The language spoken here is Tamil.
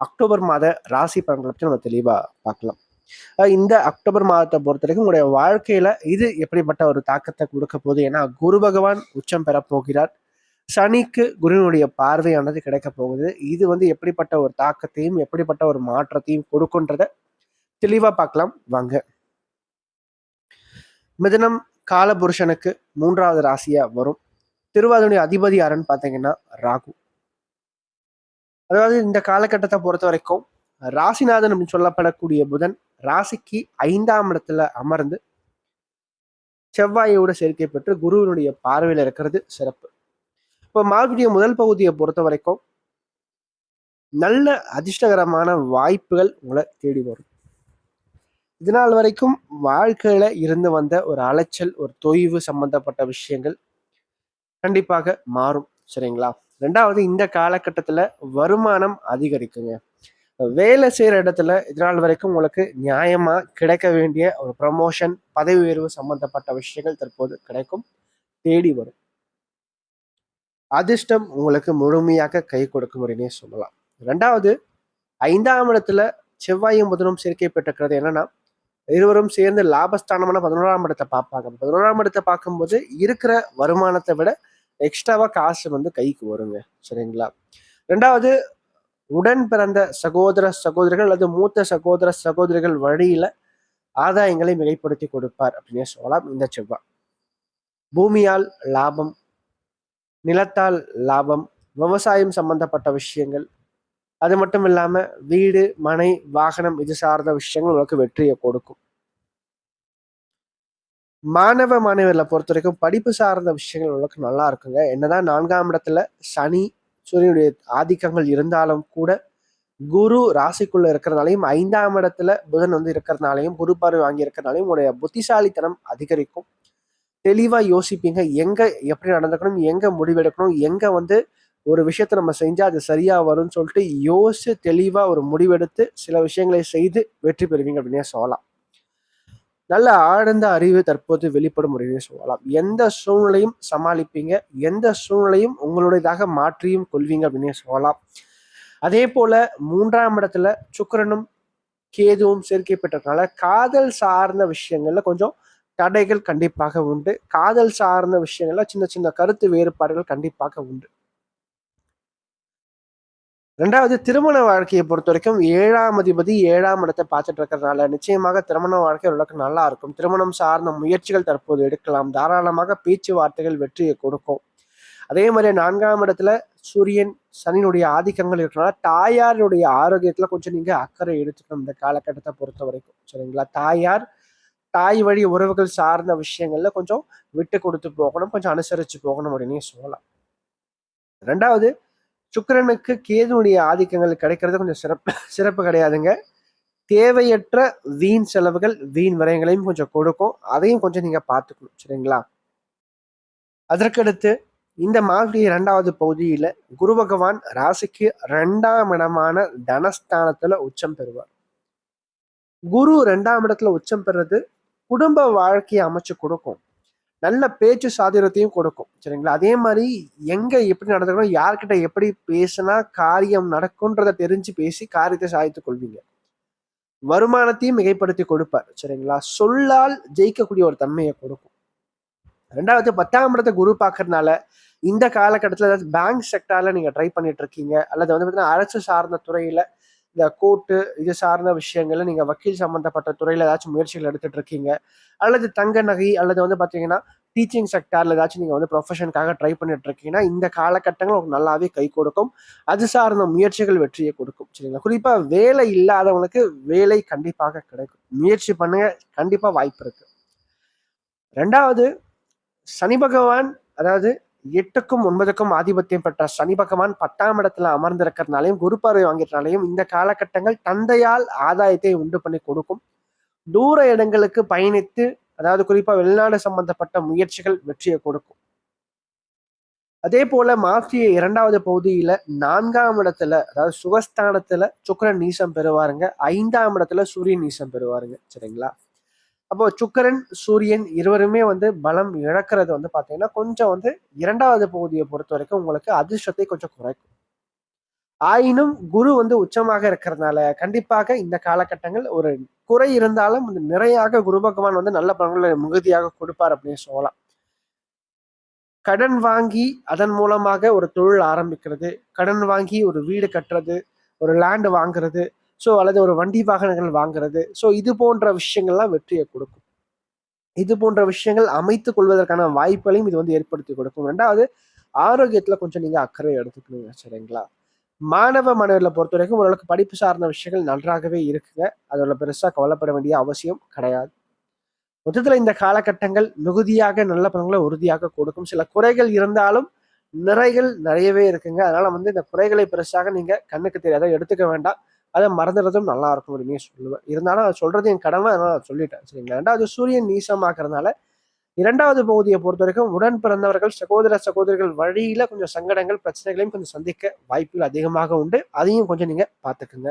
அக்டோபர் மாத ராசி பலன்களை பற்றி நம்ம தெளிவாக பார்க்கலாம். இந்த அக்டோபர் மாதத்தை பொறுத்த வரைக்கும் உங்களுடைய வாழ்க்கையில இது எப்படிப்பட்ட ஒரு தாக்கத்தை கொடுக்க போகுது? ஏன்னா குரு பகவான் உச்சம் பெற போகிறார். சனிக்கு குருவினுடைய பார்வையானது கிடைக்க போகுது. இது வந்து எப்படிப்பட்ட ஒரு தாக்கத்தையும் எப்படிப்பட்ட ஒரு மாற்றத்தையும் கொடுக்குன்றத தெளிவா பார்க்கலாம். வாங்க. மிதனம் காலபுருஷனுக்கு மூன்றாவது ராசியா வரும். திருவாதனுடைய அதிபதி யாருன்னு பார்த்தீங்கன்னா ராகு. அதாவது இந்த காலகட்டத்தை பொறுத்த வரைக்கும் ராசிநாதன் அப்படின்னு சொல்லப்படக்கூடிய புதன் ராசிக்கு ஐந்தாம் இடத்துல அமர்ந்து செவ்வாயோட சேர்க்கை பெற்று குருவினுடைய பார்வையில் இருக்கிறது சிறப்பு. இப்போ மார்கழிய முதல் பகுதியை பொறுத்த வரைக்கும் நல்ல அதிர்ஷ்டகரமான வாய்ப்புகள் உங்களை தேடி வரும். இதனால் வரைக்கும் வாழ்க்கையில இருந்து வந்த ஒரு அலைச்சல் ஒரு தொய்வு சம்பந்தப்பட்ட விஷயங்கள் கண்டிப்பாக மாறும். சரிங்களா? ரெண்டாவது இந்த காலகட்டத்துல வருமானம் அதிகரிக்குங்க. வேலை செய்யற இடத்துல இதனால் வரைக்கும் உங்களுக்கு நியாயமா கிடைக்க வேண்டிய ஒரு ப்ரமோஷன் பதவி உயர்வு சம்பந்தப்பட்ட விஷயங்கள் தற்போது கிடைக்கும் தேடி வரும். அதிர்ஷ்டம் உங்களுக்கு முழுமையாக கை கொடுக்கும் அப்படின்னே சொல்லலாம். ரெண்டாவது ஐந்தாம் இடத்துல செவ்வாயும் புதனும் சேர்க்கை பெற்றிருக்கிறது என்னன்னா இருவரும் சேர்ந்து லாபஸ்தானமான பதினோராம் இடத்தை பார்ப்பாங்க. பதினோராம் இடத்தை பார்க்கும்போது இருக்கிற வருமானத்தை விட எக்ஸ்ட்ராவா காசு வந்து கைக்கு வருங்க. சரிங்களா? ரெண்டாவது உடன் பிறந்த சகோதர சகோதரிகள் அல்லது மூத்த சகோதர சகோதரிகள் வழியில ஆதாயங்களை மிகைப்படுத்தி கொடுப்பார் அப்படின்னு சொல்லலாம். இந்த செவ்வாய் பூமியால் லாபம் நிலத்தால் லாபம் விவசாயம் சம்பந்தப்பட்ட விஷயங்கள். அது மட்டும் இல்லாம வீடு மனை வாகனம் இது சார்ந்த விஷயங்கள் உங்களுக்கு வெற்றியை கொடுக்கும். மாணவ மாணவர்களை பொறுத்த வரைக்கும் படிப்பு சார்ந்த விஷயங்கள் உங்களுக்கு நல்லா இருக்குங்க. என்னதான் நான்காம் இடத்துல சனி சூரியனுடைய ஆதிக்கங்கள் இருந்தாலும் கூட குரு ராசிக்குள்ள இருக்கிறதுனாலையும் ஐந்தாம் இடத்துல புதன் வந்து இருக்கிறதுனாலையும் குரு பார்வை வாங்கி இருக்கிறதுனாலையும் உங்களுடைய புத்திசாலித்தனம் அதிகரிக்கும். தெளிவா யோசிப்பீங்க. எங்க எப்படி நடந்துக்கணும் எங்க முடிவெடுக்கணும் எங்க வந்து ஒரு விஷயத்த நம்ம செஞ்சா அது சரியா வரும்னு சொல்லிட்டு யோசிச்சு தெளிவா ஒரு முடிவெடுத்து சில விஷயங்களை செய்து வெற்றி பெறுவீங்க அப்படின்னே சொல்லலாம். நல்ல ஆழ்ந்த அறிவு தற்போது வெளிப்படும் முறையே சொல்லலாம். எந்த சூழ்நிலையும் சமாளிப்பீங்க. எந்த சூழ்நிலையும் உங்களுடையதாக மாற்றியும் கொள்வீங்க அப்படின்னே சொல்லலாம். அதே போல மூன்றாம் இடத்துல சுக்கரனும் கேதுவும் சேர்க்கை பெற்றதுனால காதல் சார்ந்த விஷயங்கள்ல கொஞ்சம் தடைகள் கண்டிப்பாக உண்டு. காதல் சார்ந்த விஷயங்கள்ல சின்ன சின்ன கருத்து வேறுபாடுகள் கண்டிப்பாக உண்டு. ரெண்டாவது திருமண வாழ்க்கையை பொறுத்த வரைக்கும் ஏழாம் அதிபதி ஏழாம் இடத்தை பார்த்துட்டு இருக்கிறதுனால நிச்சயமாக திருமண வாழ்க்கை ஓரளவுக்கு நல்லா இருக்கும். திருமணம் சார்ந்த முயற்சிகள் தற்போது எடுக்கலாம். தாராளமாக பேச்சுவார்த்தைகள் வெற்றியை கொடுக்கும். அதே மாதிரி நான்காம் இடத்துல சூரியன் சனியினுடைய ஆதிக்கங்கள் இருக்கிறனால தாயாருடைய ஆரோக்கியத்துல கொஞ்சம் நீங்க அக்கறை எடுத்துக்கணும் இந்த காலகட்டத்தை பொறுத்த வரைக்கும் சரிங்களா? தாயார் தாய் வழி உறவுகள் சார்ந்த விஷயங்கள்ல கொஞ்சம் விட்டு கொடுத்து போகணும். கொஞ்சம் அனுசரிச்சு போகணும் அப்படின்னு சொல்லலாம். ரெண்டாவது சுக்கிரனுக்கு கேதுனுடைய ஆதிக்கங்கள் கிடைக்கிறது கொஞ்சம் சிறப்பு சிறப்பு கிடையாதுங்க. தேவையற்ற வீண் செலவுகள் வீண் விரயங்களையும் கொஞ்சம் கொடுக்கும். அதையும் கொஞ்சம் நீங்க பார்த்துக்கணும் சரிங்களா? அதற்கடுத்து இந்த மாதிரி இரண்டாவது பகுதியில குரு பகவான் ராசிக்கு ரெண்டாம் இடமான தனஸ்தானத்துல உச்சம் பெறுவார். குரு ரெண்டாம் இடத்துல உச்சம் பெறுறது குடும்ப வாழ்க்கையை அமைச்சு கொடுக்கும். நல்ல பேச்சு சாதுரியத்தையும் கொடுக்கும் சரிங்களா? அதே மாதிரி எங்க எப்படி நடந்துக்கணும் யார்கிட்ட எப்படி பேசினா காரியம் நடக்கும்ன்றத தெரிஞ்சு பேசி காரியத்தை சாதித்துக் கொள்வீங்க. வருமானத்தையும் மிகைப்படுத்தி கொடுப்பார் சரிங்களா? சொல்லால் ஜெயிக்கக்கூடிய ஒரு தன்மையை கொடுக்கும். ரெண்டாவது பத்தாம் இடத்தை குரு பார்க்கறதுனால இந்த காலகட்டத்தில் ஏதாவது பேங்க் செக்டார்ல நீங்க ட்ரை பண்ணிட்டு இருக்கீங்க அல்லது வந்து பார்த்தீங்கன்னா அரசு சார்ந்த துறையில இந்த கோர்ட்டு இது சார்ந்த விஷயங்கள்ல நீங்கள் வக்கீல் சம்மந்தப்பட்ட துறையில் ஏதாச்சும் முயற்சிகள் எடுத்துட்டு இருக்கீங்க. அல்லது தங்க நகை அல்லது வந்து பார்த்தீங்கன்னா டீச்சிங் செக்டாரில் ஏதாச்சும் நீங்கள் வந்து ப்ரொஃபஷனுக்காக ட்ரை பண்ணிட்டு இருக்கீங்கன்னா இந்த காலகட்டங்கள் உங்களுக்கு நல்லாவே கை கொடுக்கும். அது சார்ந்த முயற்சிகள் வெற்றியை கொடுக்கும். சரிங்களா? குறிப்பாக வேலை இல்லாதவங்களுக்கு வேலை கண்டிப்பாக கிடைக்கும். முயற்சி பண்ணுங்க கண்டிப்பாக வாய்ப்பு இருக்கு. ரெண்டாவது சனி பகவான் அதாவது எட்டுக்கும் ஒன்பதுக்கும் ஆதிபத்தியம் பெற்ற சனி பகவான் பத்தாம் இடத்துல அமர்ந்திருக்கிறதுனாலையும் குரு பார்வை வாங்கிட்டனாலையும் இந்த காலகட்டங்கள் தந்தையால் ஆதாயத்தை உண்டு பண்ணி கொடுக்கும். தூர இடங்களுக்கு பயணித்து அதாவது குறிப்பா வெளிநாடு சம்பந்தப்பட்ட முயற்சிகள் வெற்றியை கொடுக்கும். அதே போல மாற்றிய இரண்டாவது பகுதியில நான்காம் இடத்துல அதாவது சுகஸ்தானத்துல சுக்கரன் நீசம் பெறுவாருங்க. ஐந்தாம் இடத்துல சூரியன் நீசம் பெறுவாருங்க. சரிங்களா? அப்போ சுக்கரன் சூரியன் இருவருமே வந்து பலம் இழக்கிறது வந்து பார்த்தீங்கன்னா கொஞ்சம் வந்து இரண்டாவது பகுதியை பொறுத்த வரைக்கும் உங்களுக்கு அதிர்ஷ்டத்தை கொஞ்சம் குறைக்கும். ஆயினும் குரு வந்து உச்சமாக இருக்கிறதுனால கண்டிப்பாக இந்த காலகட்டங்கள் ஒரு குறை இருந்தாலும் நிறையாக குரு பகவான் வந்து நல்ல பலன்களை மிகுதியாக கொடுப்பார் அப்படின்னு சொல்லலாம். கடன் வாங்கி அதன் மூலமாக ஒரு தொழில் ஆரம்பிக்கிறது கடன் வாங்கி ஒரு வீடு கட்டுறது ஒரு லேண்டு வாங்குறது ஸோ அல்லது ஒரு வண்டி வாகனங்கள் வாங்குறது. ஸோ இது போன்ற விஷயங்கள்லாம் வெற்றியை கொடுக்கும். இது போன்ற விஷயங்கள் அமைத்துக் கொள்வதற்கான வாய்ப்புகளையும் இது வந்து ஏற்படுத்தி கொடுக்கும். ரெண்டாவது ஆரோக்கியத்துல கொஞ்சம் நீங்க அக்கறை எடுத்துக்கணுங்க சரிங்களா? மாணவ மாணவர்களை பொறுத்த வரைக்கும் ஓரளவுக்கு படிப்பு சார்ந்த விஷயங்கள் நன்றாகவே இருக்குங்க. அதோட பெருசா கவலைப்பட வேண்டிய அவசியம் கிடையாது. மொத்தத்துல இந்த காலகட்டங்கள் மிகுதியாக நல்ல பலன்களை உறுதியாக கொடுக்கும். சில குறைகள் இருந்தாலும் நிறைகள் நிறையவே இருக்குங்க. அதனால வந்து இந்த குறைகளை பெருசாக நீங்க கண்ணுக்கு தெரியாத எடுத்துக்க வேண்டாம். அதை மறந்துடுறதும் நல்லா இருக்கும் அப்படின்னு சொல்லுவேன். இருந்தாலும் அதை சொல்றது என் கடமை அதனால சொல்லிட்டேன். சரிங்களா ரெண்டாவது சூரியன் நீசமாக்குறதுனால இரண்டாவது பகுதியை பொறுத்த வரைக்கும் உடன் பிறந்தவர்கள் சகோதர சகோதரிகள் வழியில கொஞ்சம் சங்கடங்கள் பிரச்சனைகளையும் கொஞ்சம் சந்திக்க வாய்ப்புகள் அதிகமாக உண்டு. அதையும் கொஞ்சம் நீங்க பாத்துக்குங்க